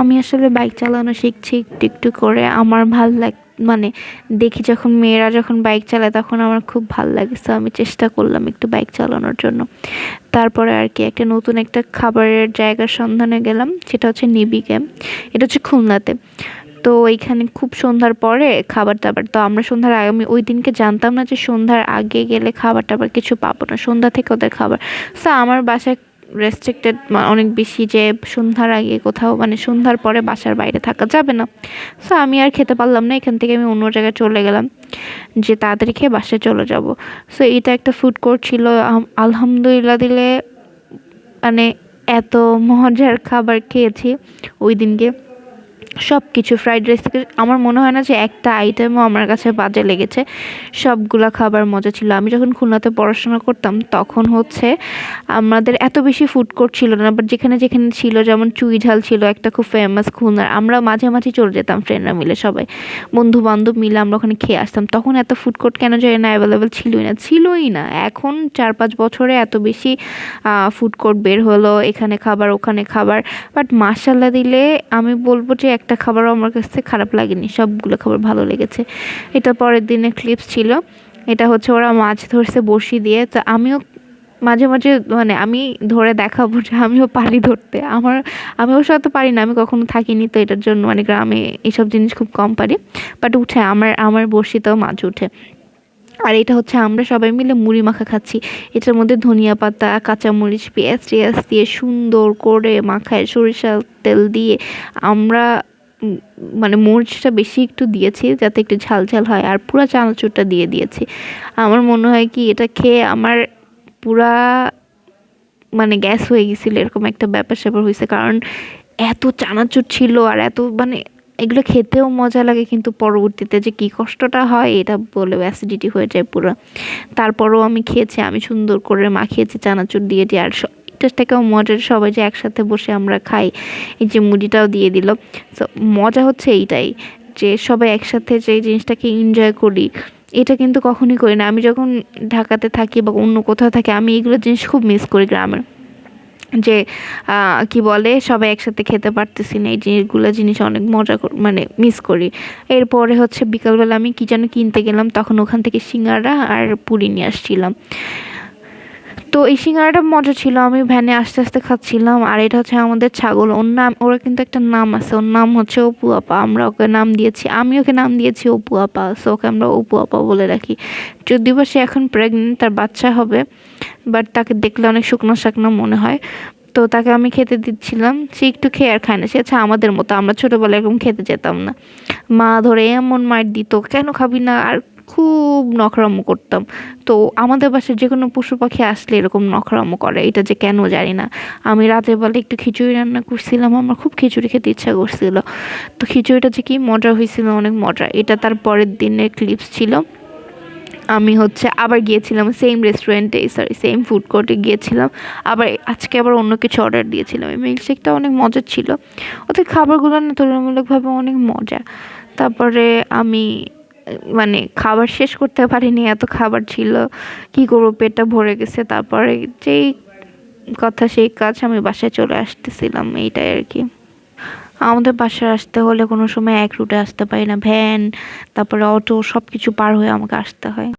আমি আসলে বাইক চালানো শিখছি একটু একটু করে। আমার ভালো লাগ মানে দেখি যখন মেয়েরা যখন বাইক চালায় তখন আমার খুব ভালো লাগে। সো আমি চেষ্টা করলাম একটু বাইক চালানোর জন্য। তারপরে আর কি একটা নতুন একটা খাবারের জায়গার সন্ধানে গেলাম। সেটা হচ্ছে নিবি ক্যাম্প এটা হচ্ছে খুলনাতে। তো ওইখানে খুব সন্ধ্যার পরে খাবার দাবার। তো আমরা সন্ধ্যার আগে, আমি ওই দিনকে জানতাম না যে সন্ধ্যার আগে গেলে খাবার টাবার কিছু পাবো না। সন্ধ্যা থেকে ওদের খাবার। সো আমার বাসায় রেস্ট্রিক্টেড অনেক বেশি যে সন্ধ্যার আগে কোথাও মানে সন্ধ্যার পরে বাসার বাইরে থাকা যাবে না। সো আমি আর খেতে পারলাম না, এখান থেকে আমি অন্য জায়গায় চলে গেলাম। যে তাড়াতাড়ি খেয়ে বাসে চলে যাব। সো এটা একটা ফুড কোর্ট ছিল। আলহামদুলিল্লাহ দিলে মানে এত মজার খাবার খেয়েছি ওই দিনকে। সব কিছু ফ্রাইড রাইস থেকে, আমার মনে হয় না যে একটা আইটেমও আমার কাছে বাজে লেগেছে। সবগুলা খাবার মজা ছিল। আমি যখন খুলনাতে পড়াশোনা করতাম, তখন হচ্ছে আমাদের এত বেশি ফুড কোর্ট ছিল না বাট যেখানে যেখানে ছিল, যেমন চুই ঝাল ছিল, একটা খুব ফেমাস খুলনার, আমরা মাঝে মাঝে চলে যেতাম ফ্রেন্ডরা মিলে সবাই। বন্ধু বান্ধব মিলে আমরা ওখানে খেয়ে আসতাম। তখন এত ফুড কোর্ট কেন যায় না অ্যাভেলেবেল ছিলই না ছিলই না। এখন চার পাঁচ বছরে এত বেশি ফুড কোর্ট বের হলো, এখানে খাবার, ওখানে খাবার। বাট মাসাল্লা দিলে আমি বলব যে একটা খাবারও আমার কাছে খারাপ লাগেনি, সবগুলো খাবার ভালো লেগেছে। এটা পরের দিনের ক্লিপস ছিল, এটা হচ্ছে ওরা মাছ ধরছে বড়শি দিয়ে, তো আমিও মাঝে মাঝে মানে আমি ধরে দেখাবো যে আমিও পারি ধরতে। আমার, আমি অবশ্য অত পারি না, আমি কখনো থাকিনি, তো এটার জন্য মানে গ্রামে এইসব জিনিস খুব কম পারি। বাট উঠে, আমার আমার বড়শিতেও মাছ উঠে। আর এটা হচ্ছে আমরা সবাই মিলে মুড়ি মাখা খাচ্ছি। এটার মধ্যে ধনিয়া পাতা, কাঁচামরিচ, পেঁয়াজ টেয়াজ দিয়ে সুন্দর করে মাখায় সরিষার তেল দিয়ে। আমরা মানে মরিচটা বেশি একটু দিয়েছি যাতে একটু ঝাল ঝাল হয় আর পুরো চানাচুরটা দিয়ে দিয়েছি। আমার মনে হয় কি এটা খেয়ে আমার পুরা মানে গ্যাস হয়ে গেছিল, এরকম একটা ব্যাপার স্যাপার হয়েছে। কারণ এত চানাচুর ছিল আর এত মানে এগুলো খেতেও মজা লাগে কিন্তু পরবর্তীতে যে কী কষ্টটা হয় এটা বলেও অ্যাসিডিটি হয়ে যায় পুরো। তারপরেও আমি খেয়েছি, আমি সুন্দর করে মাখিয়েছি, চানাচুর দিয়ে দিয়ে আর এটার থেকেও মজার সবাই যে একসাথে বসে আমরা খাই, এই যে মুড়িটাও দিয়ে দিল। তো মজা হচ্ছে এইটাই, যে সবাই একসাথে যে জিনিসটাকে এনজয় করি, এটা কিন্তু কখনই করি না। আমি যখন ঢাকাতে থাকি বা অন্য কোথাও থাকি, আমি এগুলো জিনিস খুব মিস করি গ্রামের যে কি বলে, সবাই একসাথে খেতে পারতেছি না, এই জিনিসগুলো জিনিস অনেক মজা মানে মিস করি। এরপরে হচ্ছে বিকালবেলা আমি কী যেন কিনতে গেলাম, তখন ওখান থেকে সিঙ্গারা আর পুরি নিয়ে আসছিলাম। তো এই সিঙ্গারাটা মজা ছিল। আমি ভ্যানে আস্তে আস্তে খাচ্ছিলাম। আর এটা হচ্ছে আমাদের ছাগল। ওর নাম, ওরা কিন্তু একটা নাম আছে। ওর নাম হচ্ছে অপু আপা। আমরা ওকে নাম দিয়েছি। আমি ওকে নাম দিয়েছি অপু আপা। সো ওকে আমরা অপু আপা বলে রাখি। যদিও বা সে এখন প্রেগনেন্ট তার বাচ্চা হবে। বাট তাকে দেখলে অনেক শুকনো শাকনো মনে হয়। তো তাকে আমি খেতে দিচ্ছিলাম। সে একটু খেয়ে আর খায় না। সে হচ্ছে আমাদের মতো। আমরা ছোটোবেলায় এরকম খেতে যেতাম না। মা ধরে এমন মার দিত, কেন খাবি না? আর খুব নখরামো করতাম। তো আমাদের বাসায় যে কোনো পশু পাখি আসলে এরকম নখরামো করে, এটা যে কেন জানি না। আমি রাতের বেলা একটু খিচুড়ি রান্না করছিলাম, আমার খুব খিচুড়ি খেতে ইচ্ছা করছিল। তো খিচুড়িটা যে কি মজা হয়েছিল, অনেক মজা। এটা তার পরের দিনের ক্লিপস ছিল। আমি হচ্ছে আবার গিয়েছিলাম সেম রেস্টুরেন্টে সরি সেম ফুড কোর্টে গিয়েছিলাম। আবার আজকে আবার অন্য কিছু অর্ডার দিয়েছিলাম। এই মিল্কশেকটা অনেক মজার ছিল। ওদের খাবারগুলো না তুলনামূলকভাবে অনেক মজা। তারপরে আমি মানে খাবার শেষ করতে পারিনি, এত খাবার ছিল, কি করব, পেটটা ভরে গেছে। তারপরে যেই কথা, সেই কাজ আমি বাসায় চলে আসতেছিলাম, এইটাই আর কি। আমাদের বাসায় আসতে হলে কোনো সময় এক রুটে আসতে পারি না ভ্যান তারপরে অটো সব কিছু পার হয়ে আমাকে আসতে হয়।